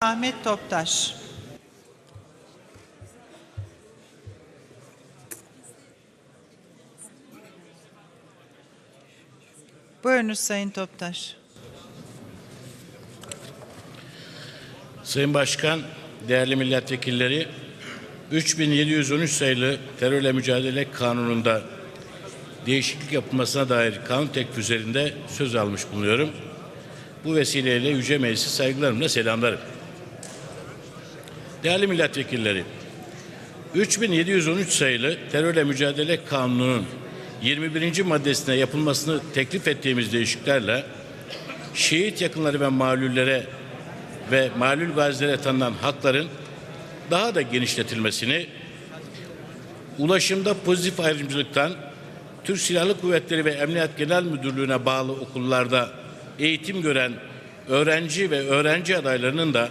Ahmet Toptaş. Buyurunuz Sayın Toptaş. Sayın Başkan, değerli milletvekilleri, 3713 sayılı terörle mücadele kanununda değişiklik yapılmasına dair kanun teklif üzerinde söz almış bulunuyorum. Bu vesileyle Yüce Meclisi saygılarımla selamlarım. Değerli milletvekilleri, 3713 sayılı terörle mücadele kanununun 21. maddesine yapılmasını teklif ettiğimiz değişikliklerle şehit yakınları ve malüllere ve malul gazilere tanınan hakların daha da genişletilmesini, ulaşımda pozitif ayrımcılıktan Türk Silahlı Kuvvetleri ve Emniyet Genel Müdürlüğü'ne bağlı okullarda eğitim gören öğrenci ve öğrenci adaylarının da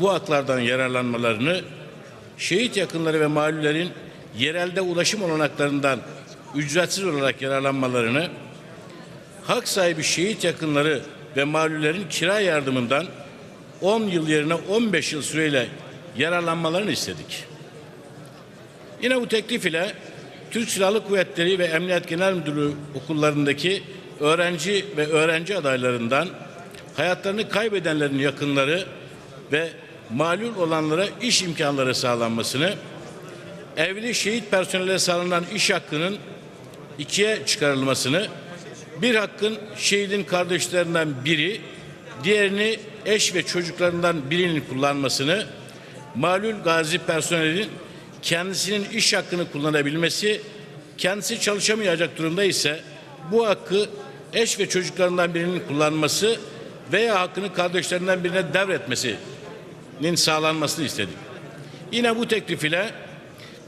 bu haklardan yararlanmalarını, şehit yakınları ve malullerin yerelde ulaşım olanaklarından ücretsiz olarak yararlanmalarını, hak sahibi şehit yakınları ve malullerin kira yardımından 10 yıl yerine 15 yıl süreyle yararlanmalarını istedik. Yine bu teklif ile Türk Silahlı Kuvvetleri ve Emniyet Genel Müdürlüğü okullarındaki öğrenci ve öğrenci adaylarından hayatlarını kaybedenlerin yakınları ve malul olanlara iş imkanları sağlanmasını, evli şehit personele sağlanan iş hakkının ikiye çıkarılmasını, bir hakkın şehidin kardeşlerinden biri, diğerini eş ve çocuklarından birinin kullanmasını, malul gazi personelin kendisinin iş hakkını kullanabilmesi, kendisi çalışamayacak durumda ise bu hakkı eş ve çocuklarından birinin kullanması veya hakkını kardeşlerinden birine devretmesinin sağlanmasını istedik. Yine bu teklif ile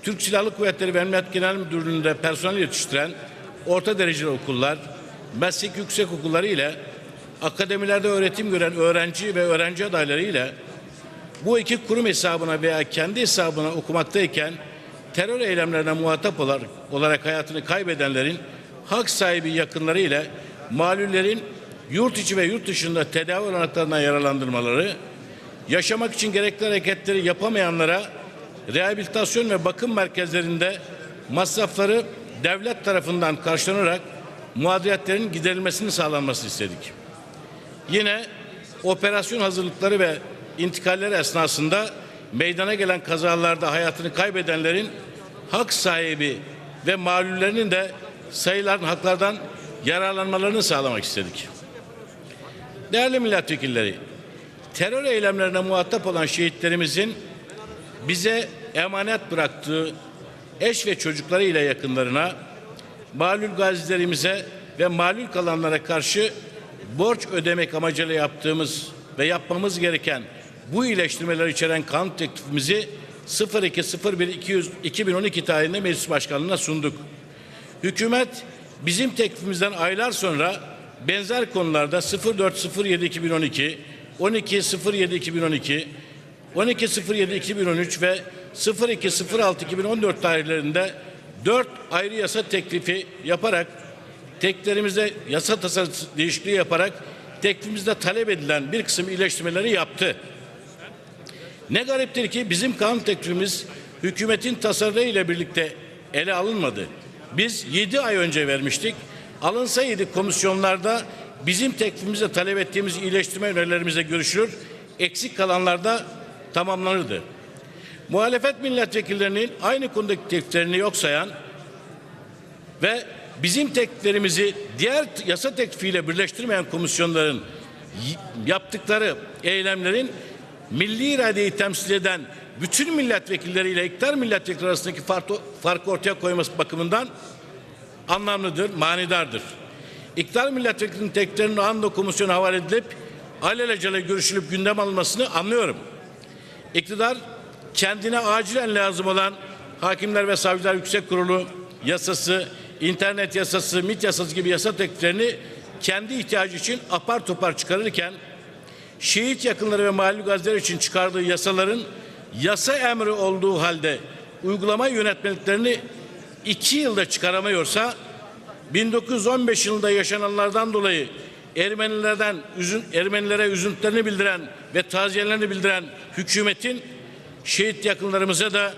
Türk Silahlı Kuvvetleri ve Emniyet Genel Müdürlüğü'nde personel yetiştiren orta dereceli okullar, meslek yüksek okulları ile akademilerde öğretim gören öğrenci ve öğrenci adayları ile bu iki kurum hesabına veya kendi hesabına okumaktayken terör eylemlerine muhatap olarak, olarak hayatını kaybedenlerin hak sahibi yakınları ile malullerin yurt içi ve yurt dışında tedavi olanaklarından yararlandırmaları, yaşamak için gerekli hareketleri yapamayanlara rehabilitasyon ve bakım merkezlerinde masrafları devlet tarafından karşılanarak muadiyetlerin giderilmesini sağlanmasını istedik. Yine operasyon hazırlıkları ve intikalleri esnasında meydana gelen kazalarda hayatını kaybedenlerin hak sahibi ve mağlullerinin de sayılan haklardan yararlanmalarını sağlamak istedik. Değerli milletvekilleri, terör eylemlerine muhatap olan şehitlerimizin bize emanet bıraktığı eş ve çocukları ile yakınlarına, malul gazilerimize ve malul kalanlara karşı borç ödemek amacıyla yaptığımız ve yapmamız gereken bu iyileştirmeler içeren kanun teklifimizi 02.01.2012 tarihinde Meclis Başkanlığı'na sunduk. Hükümet bizim teklifimizden aylar sonra benzer konularda 04.07.2012, 12.07.2012, 12.07.2013 ve 02.06.2014 tarihlerinde dört ayrı yasa teklifi yaparak teklerimizde yasa tasarısı değişikliği yaparak teklifimizde talep edilen bir kısım iyileştirmeleri yaptı. Ne gariptir ki bizim kanun teklifimiz hükümetin tasarığı ile birlikte ele alınmadı. Biz 7 ay önce vermiştik. Alınsaydı komisyonlarda bizim teklifimizde talep ettiğimiz iyileştirme önerilerimizle görüşülür. Eksik kalanlarda tamamlanırdı. Muhalefet milletvekillerinin aynı konudaki tekliflerini yok sayan ve bizim tekliflerimizi diğer yasa teklifiyle birleştirmeyen komisyonların yaptıkları eylemlerin milli iradeyi temsil eden bütün milletvekilleriyle iktidar milletvekilleri arasındaki farkı, ortaya koyması bakımından anlamlıdır, manidardır. İktidar milletvekilinin tekliflerinin anda komisyona havale edilip alelacele görüşülüp gündem alınmasını anlıyorum. İktidar kendine acilen lazım olan Hakimler ve Savcılar Yüksek Kurulu yasası, internet yasası, MİT yasası gibi yasa tekliflerini kendi ihtiyacı için apar topar çıkarırken şehit yakınları ve mahalli gazeteler için çıkardığı yasaların yasa emri olduğu halde uygulama yönetmeliklerini iki yılda çıkaramıyorsa 1915 yılında yaşananlardan dolayı Ermenilerden üzün, Ermenilere üzüntülerini bildiren ve taziyelerini bildiren hükümetin şehit yakınlarımıza da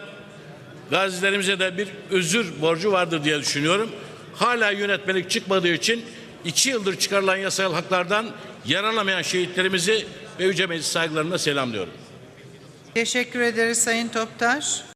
gazilerimize de bir özür borcu vardır diye düşünüyorum. Hala yönetmelik çıkmadığı için iki yıldır çıkarılan yasal haklardan yararlamayan şehitlerimizi ve Yüce Meclis saygılarımla selamlıyorum. Teşekkür ederiz Sayın Toptaş.